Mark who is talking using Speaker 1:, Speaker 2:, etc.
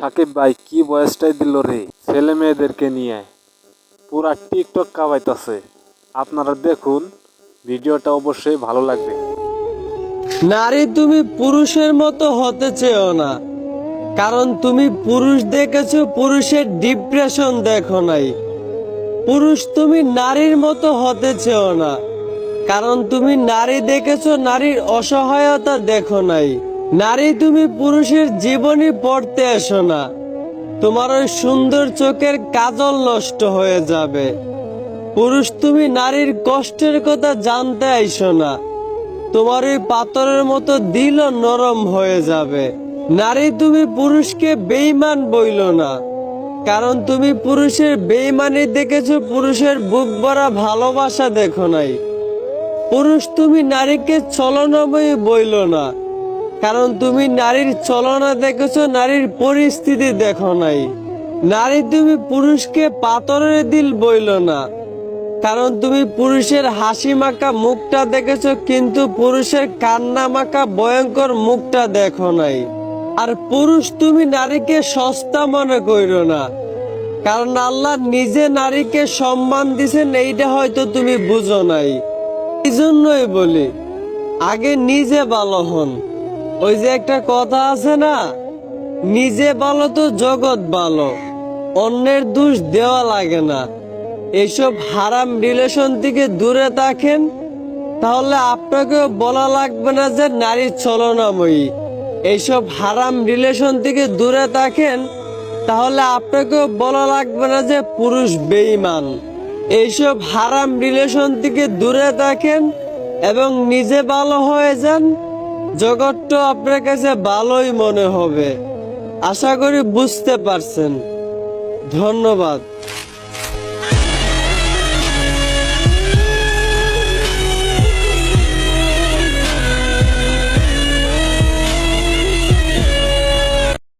Speaker 1: সাকিব ভাই কি বয়সটাই দিল রে? ছেলে মেয়েদেরকে নিয়ে। পুরা টিকটক কাবাইতাছে। আপনারা দেখুন, ভিডিওটা অবশ্যই ভালো লাগবে।
Speaker 2: নারী তুমি পুরুষের মতো হতে চেও না। কারণ তুমি পুরুষ দেখেছ, পুরুষের ডিপ্রেশন দেখো নাই। পুরুষ তুমি নারীর মতো হতে চেও না। কারণ তুমি নারী দেখেছ, নারীর অসহায়তা দেখো নাই। নারী তুমি পুরুষের জীবনী পড়তে এসো না। তোমার ওই সুন্দর চোখের কাজল নষ্ট হয়ে যাবে। পুরুষ তুমি নারীর কষ্টের কথা জানতে আইসো না। তোমার ওই পাথরের মতো দিল নরম হয়ে যাবে। নারী তুমি পুরুষকে বেইমান বইল না। কারণ তুমি পুরুষের বেইমানি দেখেছ, পুরুষের বুক ভরা ভালোবাসা দেখো নাই। পুরুষ তুমি নারীকে ছলনাময়ী বইল না। কারণ তুমি নারীর চলনা দেখেছ, নারীর পরিস্থিতি দেখো নাই। নারী তুমি পুরুষকে পাথরের দিল বইল না। কারণ তুমি পুরুষের হাসি মাখা মুখটা দেখেছ, কিন্তু পুরুষের কান্না মাখা ভয়ঙ্কর মুখটা দেখো নাই। আর পুরুষ তুমি নারীকে সস্তা মনে কইরো না। কারণ আল্লাহ নিজে নারীকে সম্মান দিছেন, এইটা হয়তো তুমি বুঝো নাই। এই জন্যই বলি, আগে নিজে ভালো হন। ওই যে একটা কথা আছে না, নিজে ভালো তো জগৎ ভালো, অন্যের দোষ দেওয়া লাগে না। এইসব হারাম রিলেশন থেকে দূরে থাকেন, তাহলে আপনাকেও বলা লাগবে না যে নারী ছলনাময়ী। এইসব হারাম রিলেশন থেকে দূরে থাকেন, তাহলে আপনাকেও বলা লাগবে না যে পুরুষ বেঈমান। এইসব হারাম রিলেশন থেকে দূরে থাকেন এবং নিজে ভালো হয়ে যান জগৎটা আপনার কাছে ভালোই মনে হবে। আশা করি বুঝতে পারছেন। ধন্যবাদ।